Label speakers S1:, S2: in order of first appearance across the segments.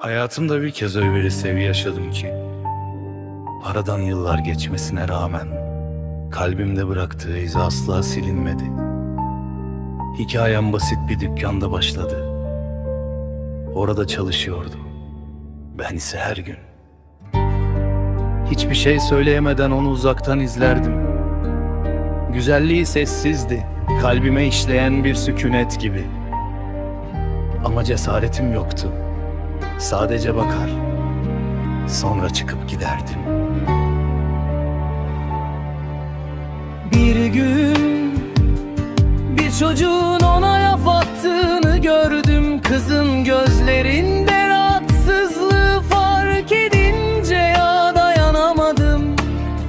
S1: Hayatımda bir kez öyle bir seviye yaşadım ki Aradan yıllar geçmesine rağmen Kalbimde bıraktığı iz asla silinmedi. Hikayem basit bir dükkanda başladı. Orada çalışıyordu. Ben ise her gün Hiçbir şey söyleyemeden onu uzaktan izlerdim. Güzelliği sessizdi Kalbime işleyen bir sükunet gibi. Ama cesaretim yoktu Sadece bakar. Sonra çıkıp giderdim.
S2: Bir gün bir çocuğun ona laf attığını gördüm Kızın gözlerinde rahatsızlığı fark edince ya dayanamadım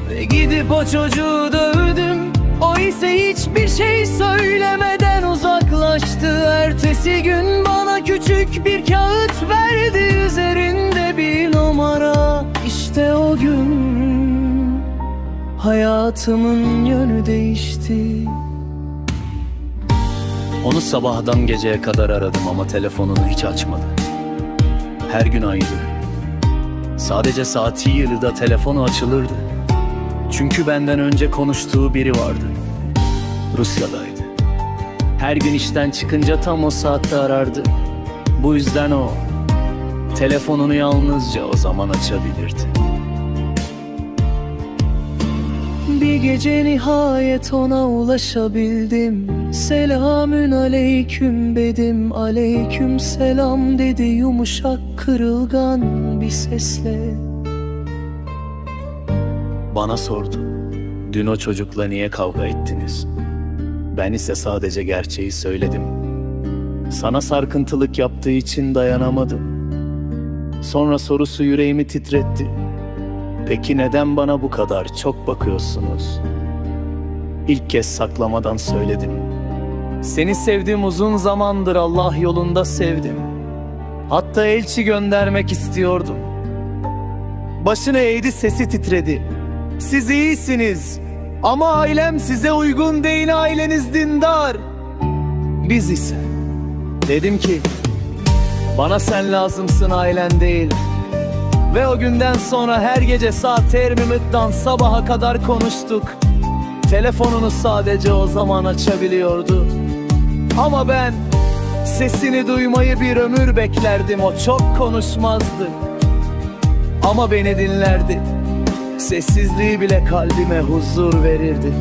S2: Ve gidip o çocuğu dövdüm O ise hiçbir şey söylemeden uzaklaştı Ertesi gün bana küçük bir kağıt verdi Üzerinde bir numara İşte o gün Hayatımın yönü değişti
S1: Onu sabahdan geceye kadar aradım ama telefonunu hiç açmadı. Her gün aynı. Sadece saati yılda telefonu açılırdı. Çünkü benden önce konuştuğu biri vardı. Rusya'daydı. Her gün işten çıkınca tam o saatte arardı. Bu yüzden o telefonunu yalnızca o zaman açabilirdi.
S2: Bir gece nihayet ona ulaşabildim Selamün aleyküm dedim Aleyküm selam dedi yumuşak kırılgan bir sesle
S1: Bana sordu. Dün o çocukla niye kavga ettiniz? Ben ise sadece gerçeği söyledim. Sana sarkıntılık yaptığı için dayanamadım. Sonra sorusu yüreğimi titretti. Peki neden bana bu kadar çok bakıyorsunuz? İlk kez saklamadan söyledim. Seni sevdim uzun zamandır Allah yolunda sevdim. Hatta elçi göndermek istiyordum. Başını eğdi sesi titredi. Siz iyisiniz ama ailem size uygun değil aileniz dindar. Biz ise dedim ki bana sen lazımsın ailen değil. Ve o günden sonra her gece saat termimitten sabaha kadar konuştuk. Telefonunu sadece o zaman açabiliyordu. Ama ben sesini duymayı bir ömür beklerdim. O çok konuşmazdı. Ama beni dinlerdi. Sessizliği bile kalbime huzur verirdi.